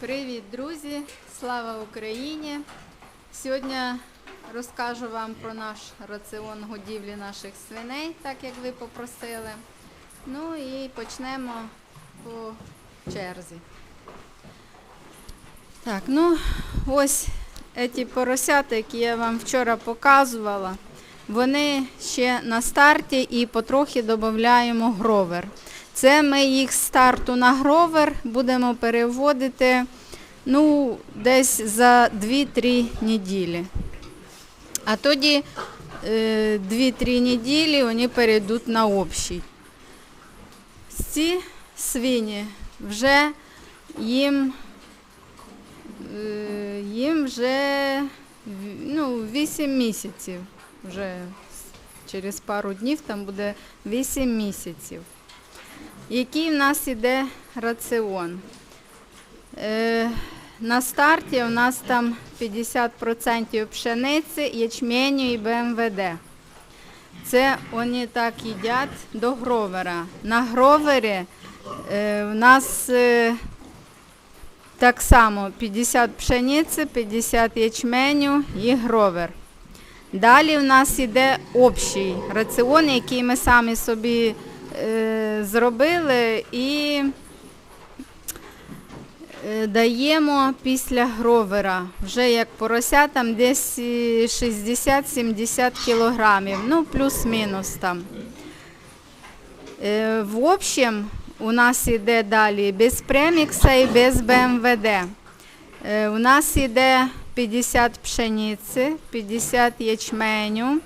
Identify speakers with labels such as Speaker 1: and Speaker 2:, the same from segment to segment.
Speaker 1: Привіт, друзі! Слава Україні! Сьогодні розкажу вам про наш раціон годівлі наших свиней, так як ви попросили. Ну і почнемо по черзі. Так, ну ось ці поросята, які я вам вчора показувала, вони ще на старті і потрохи додаємо гровер. Це ми їх з старту на гровер будемо переводити ну, десь за 2-3 неділі. А тоді е, 2-3 неділі вони перейдуть на общий. Ці свині вже їм, е, їм вже ну, 8 місяців. Вже через пару днів там буде 8 місяців. Який в нас іде раціон? Е, на старті у нас там 50% пшениці, ячменю і БМВД. Це вони так їдять до гровера. На гровері е, у нас е, так само 50 пшениці, 50 ячменю і гровер. Далі в нас йде общий раціон, який ми самі собі зробили і е, даємо після гровера. Вже як порося, там десь е, 60-70 кілограмів, ну плюс-мінус там. Е, В общем, у нас йде далі без премікса і без БМВД. Е, У нас йде 50 пшениці, 50 ячменю,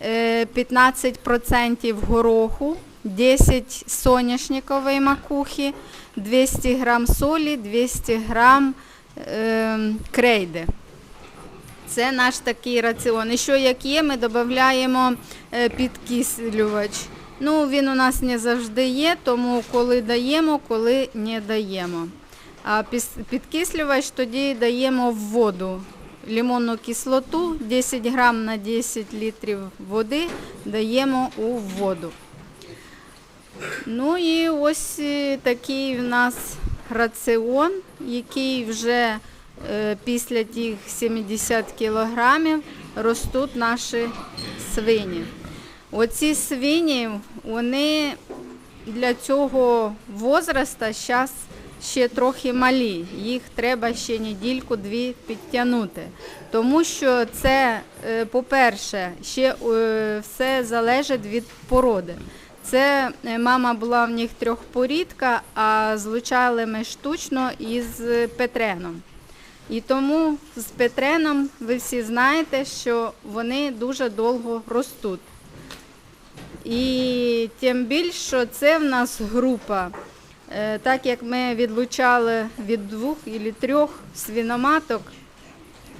Speaker 1: е, 15% гороху, 10 соняшникової макухи, 200 грам солі, 200 грам е, крейди. Це наш такий раціон. І що як є, ми додаємо е, підкислювач. Ну, він у нас не завжди є, тому коли даємо, коли не даємо. А підкислювач тоді даємо в воду. Лимонну кислоту 10 грам на 10 літрів води даємо у воду. Ну і ось е, такий в нас раціон, який вже е, після тих 70 кілограмів ростуть наші свині. Оці свині, вони для цього возраста зараз ще трохи малі. Їх треба ще недільку-дві підтягнути. Тому що це, е, по-перше, ще все залежить від породи. Це е, мама була в них трьохпорідка, а злучали ми штучно із Петреном. І тому з Петреном ви всі знаєте, що вони дуже довго ростуть. І тим більше, що це в нас група. Е, Так як ми відлучали від двох і трьох свиноматок,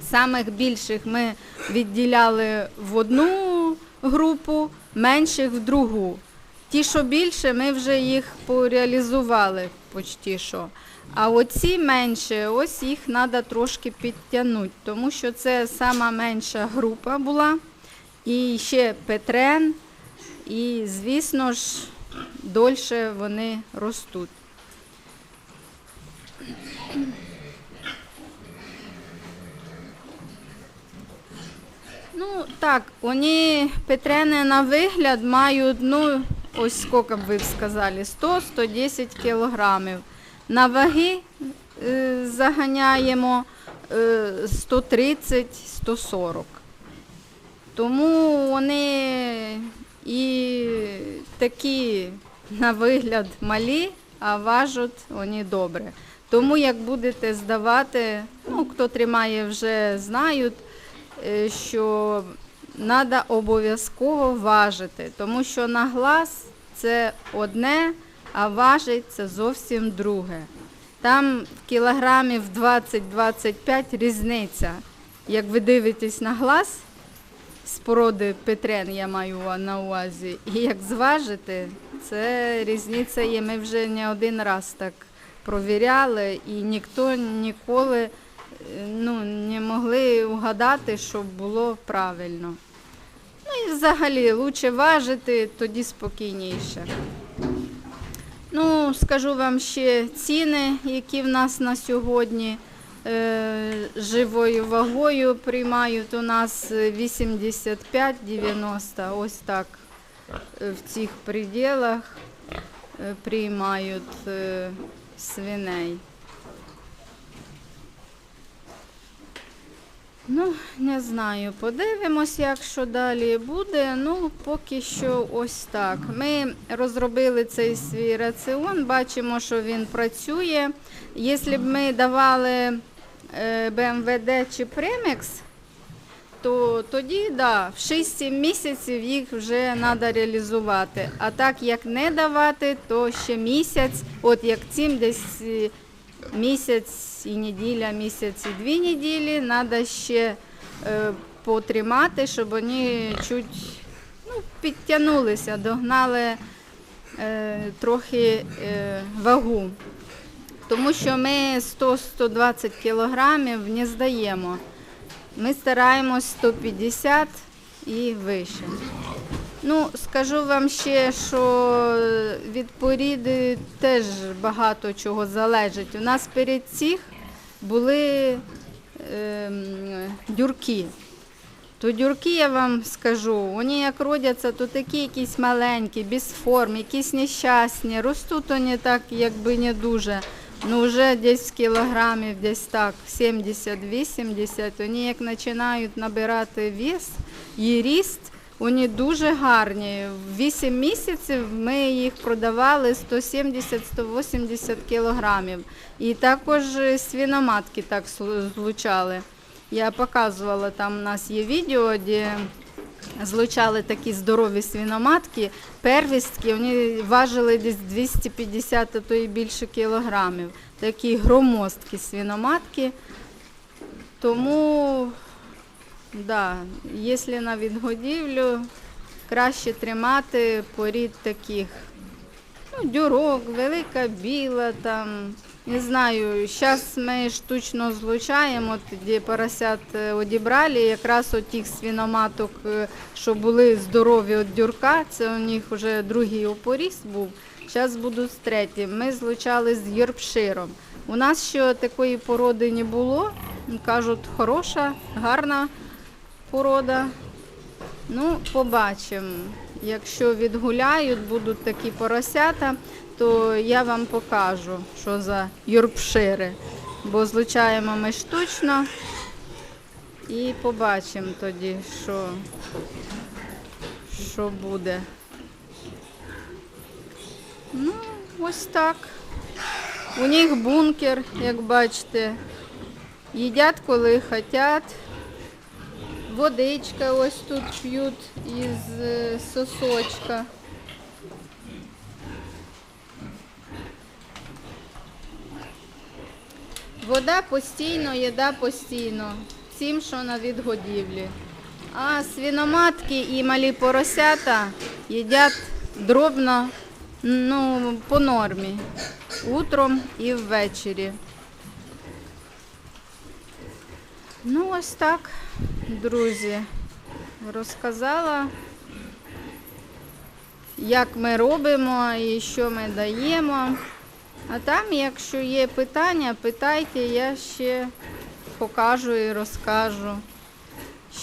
Speaker 1: самих більших ми відділяли в одну групу, менших в другу. Ті, що більше, ми вже їх пореалізували почти що. А оці менші, ось їх треба трошки підтягнути, тому що це сама менша група була. І ще Петрен, і, звісно ж, дольше вони ростуть. Ну, так, вони Петрени на вигляд мають, ну, ось скільки б ви сказали, 100-110 кілограмів. На ваги е, заганяємо е, 130-140. Тому вони і такі на вигляд малі, а важать вони добре. Тому як будете здавати, ну хто тримає вже знають, е, що треба обов'язково важити, тому що на глаз це одне, а важить це зовсім друге. Там кілограмів 20-25 різниця. Як ви дивитесь на глаз, з породи Петрен я маю на увазі. І як зважити, це різниця є. Ми вже не один раз так провіряли, і ніхто ніколи ну, не могли угадати, щоб було правильно. Ну і взагалі краще важити, тоді спокійніше. Ну, скажу вам ще ціни, які в нас на сьогодні е, живою вагою приймають у нас 85-90, ось так е, в цих пределах е, приймають е, свиней. Ну, не знаю, подивимось, як що далі буде. Ну, поки що ось так. Ми розробили цей свій раціон, бачимо, що він працює. Якщо б ми давали е, БМВД чи Премікс, то тоді да, в 6-7 місяців їх вже треба реалізувати. А так як не давати, то ще місяць, от як цим десь е, місяць і неділя, місяць і дві неділі, треба ще е, потримати, щоб вони чуть ну, підтягнулися, догнали е, трохи е, вагу. Тому що ми 100-120 кілограмів не здаємо. Ми стараємось 150 і вище. Ну, скажу вам ще, що від поріди теж багато чого залежить. У нас перед цих були ем, дюрки. То дюрки, я вам скажу, вони як родяться, то такі якісь маленькі, без форм, якісь нещасні. Ростуть вони так, якби не дуже. Ну, вже десь кілограмів, десь так, 70-80, вони як починають набирати вес і ріст, вони дуже гарні. В 8 місяців ми їх продавали 170-180 кілограмів. І також свиноматки так злучали. Я показувала, там у нас є відео, де злучали такі здорові свиноматки, первістки, вони важили десь 250, а то і більше кілограмів. Такі громоздкі свиноматки. Тому, да, якщо на відгодівлю, краще тримати порід таких. Ну, дюрок, велика біла там. Не знаю, зараз ми штучно злучаємо, тоді поросят е, одібрали, якраз от тих свиноматок, е, що були здорові від дюрка, це у них вже другий опоріс був. Зараз буду з третім. Ми злучали з Йоркширом. У нас ще такої породи не було. Кажуть, хороша, гарна порода. Ну, побачимо. Якщо відгуляють, будуть такі поросята, то я вам покажу, що за юрпшири. Бо злучаємо ми штучно і побачимо тоді, що, що буде. Ну, ось так. У них бункер, як бачите. Їдять, коли хочуть. Водичка ось тут п'ють із е, сосочка. Вода постійно, їда постійно. Всім, що на відгодівлі. А свиноматки і малі поросята їдять дробно ну, по нормі. Утром і ввечері. Ну, ось так, друзі, розказала, як ми робимо і що ми даємо. А там, якщо є питання, питайте, я ще покажу і розкажу,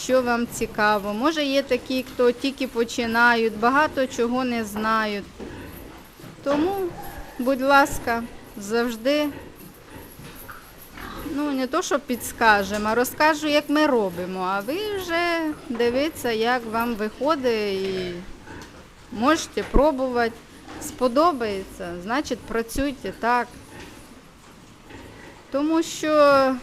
Speaker 1: що вам цікаво. Може, є такі, хто тільки починають, багато чого не знають. Тому, будь ласка, завжди ну не то, що підскажемо, а розкажу, як ми робимо. А ви вже дивіться, як вам виходить і можете пробувати. Сподобається, значить працюйте так. Тому що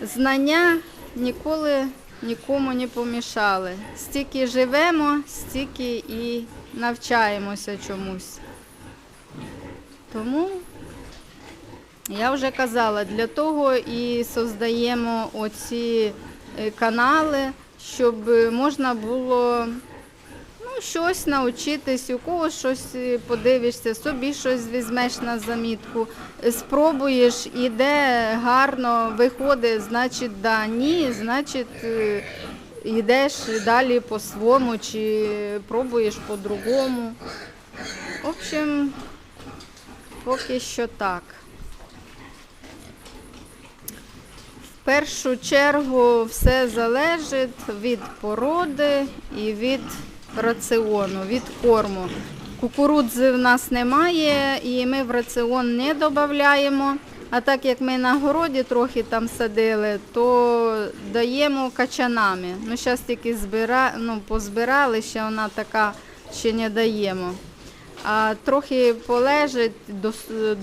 Speaker 1: знання ніколи нікому не помішали. Стільки живемо, стільки і навчаємося чомусь. Тому я вже казала, для того і создаємо оці е, канали, щоб можна було ну, щось навчитись, у когось щось е, подивишся, собі щось візьмеш на замітку, спробуєш, іде гарно, виходить, значить да, ні, значить е, йдеш далі по-своєму чи пробуєш по-другому. В общем, поки що так. В першу чергу все залежить від породи і від раціону, від корму. Кукурудзи в нас немає, і ми в раціон не додаємо. А так як ми на городі трохи там садили, то даємо качанами. Ми зараз тільки збира... ну, позбирали, ще вона така ще не даємо. А трохи полежить,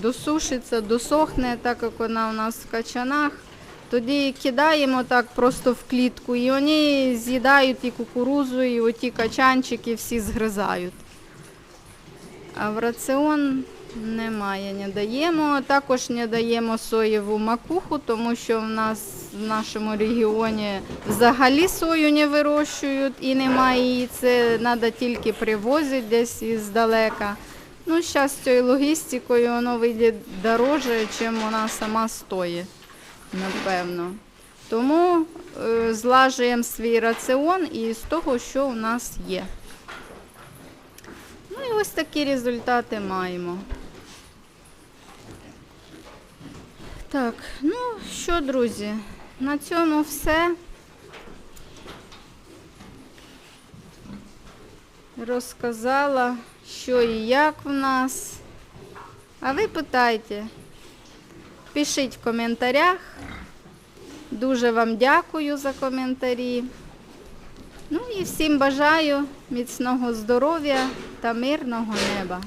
Speaker 1: досушиться, досохне, так як вона у нас в качанах. Тоді кидаємо так просто в клітку, і вони з'їдають і кукурузу, і оті качанчики всі згризають. А в раціон немає, не даємо. Також не даємо соєву макуху, тому що в нас в нашому регіоні взагалі сою не вирощують і немає її. Це треба тільки привозити десь іздалека. Ну, зараз з цією логістикою воно вийде дороже, ніж вона сама стоїть, напевно. Тому е, злажуємо свій раціон із того, що у нас є. Ну і ось такі результати маємо. Так, ну що, друзі, на цьому все. Розказала, що і як в нас. А ви питайте, пишіть в коментарях. Дуже вам дякую за коментарі. Ну і всім бажаю міцного здоров'я та мирного неба.